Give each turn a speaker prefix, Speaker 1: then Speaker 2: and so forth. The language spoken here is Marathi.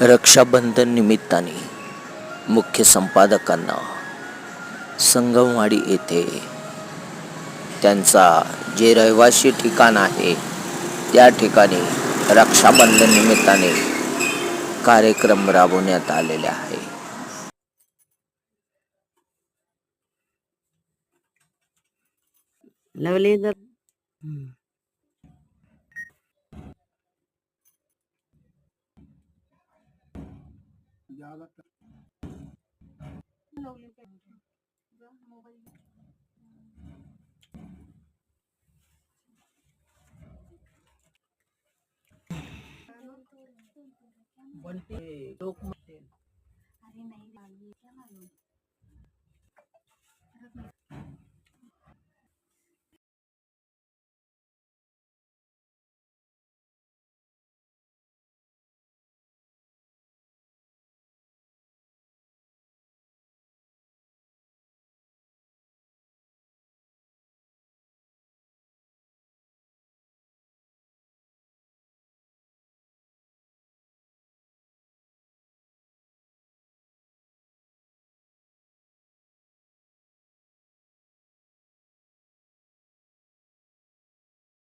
Speaker 1: रक्षाबंधन निमित्ताने मुख्य संपादकांना संगमवाडी येथे त्यांचा जे रहिवासी ठिकाण आहे त्या ठिकाणी रक्षाबंधन निमित्ताने कार्यक्रम राबवण्यात आलेले आहे.
Speaker 2: लवली जहाजात बनते लोक म्हणते अरे नाही